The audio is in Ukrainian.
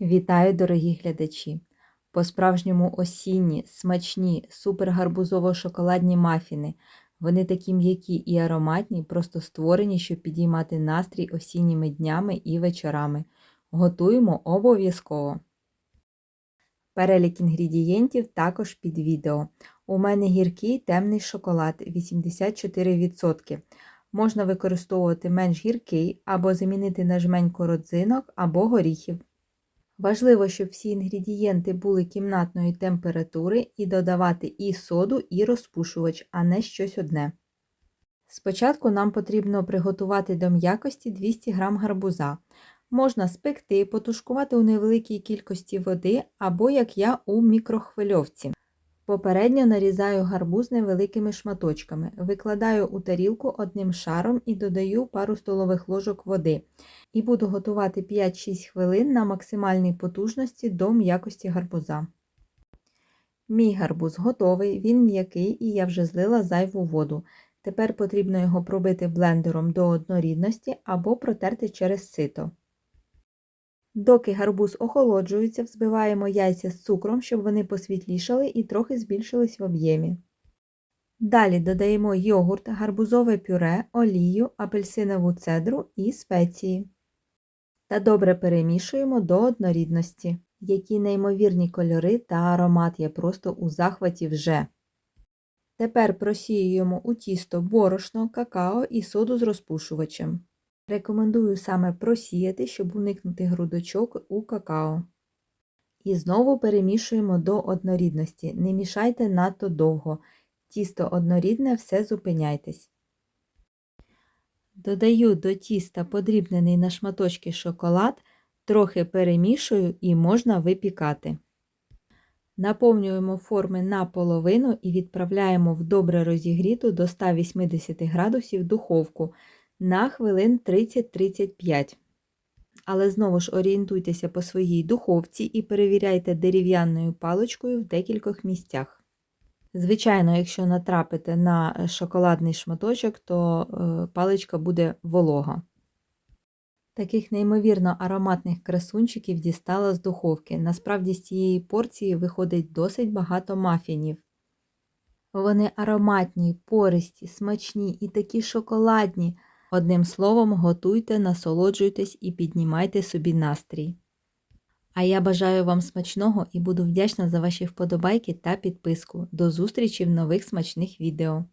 Вітаю, дорогі глядачі! По-справжньому осінні, смачні, супергарбузово-шоколадні мафіни. Вони такі м'які і ароматні, просто створені, щоб підіймати настрій осінніми днями і вечорами. Готуємо обов'язково. Перелік інгредієнтів також під відео. У мене гіркий темний шоколад 84%. Можна використовувати менш гіркий або замінити на жменьку родзинок або горіхів. Важливо, щоб всі інгредієнти були кімнатної температури і додавати і соду, і розпушувач, а не щось одне. Спочатку нам потрібно приготувати до м'якості 200 г гарбуза. Можна спекти, потушкувати у невеликій кількості води або, як я, у мікрохвильовці. Попередньо нарізаю гарбуз невеликими шматочками, викладаю у тарілку одним шаром і додаю пару столових ложок води. І буду готувати 5-6 хвилин на максимальній потужності до м'якості гарбуза. Мій гарбуз готовий, він м'який і я вже злила зайву воду. Тепер потрібно його пробити блендером до однорідності або протерти через сито. Доки гарбуз охолоджується, взбиваємо яйця з цукром, щоб вони посвітлішали і трохи збільшились в об'ємі. Далі додаємо йогурт, гарбузове пюре, олію, апельсинову цедру і спеції. Та добре перемішуємо до однорідності. Які неймовірні кольори та аромат є просто у захваті вже. Тепер просіюємо у тісто борошно, какао і соду з розпушувачем. Рекомендую саме просіяти, щоб уникнути грудочок у какао. І знову перемішуємо до однорідності. Не мішайте надто довго. Тісто однорідне, все зупиняйтесь. Додаю до тіста подрібнений на шматочки шоколад, трохи перемішую і можна випікати. Наповнюємо форми наполовину і відправляємо в добре розігріту до 180 градусів духовку на хвилин 30-35. Але знову ж орієнтуйтеся по своїй духовці і перевіряйте дерев'яною паличкою в декількох місцях. Звичайно, якщо натрапите на шоколадний шматочок, то е, паличка буде волога. Таких неймовірно ароматних красунчиків дістала з духовки. Насправді з цієї порції виходить досить багато мафінів. Вони ароматні, пористі, смачні і такі шоколадні. Одним словом, готуйте, насолоджуйтесь і піднімайте собі настрій. А я бажаю вам смачного і буду вдячна за ваші вподобайки та підписку. До зустрічі в нових смачних відео.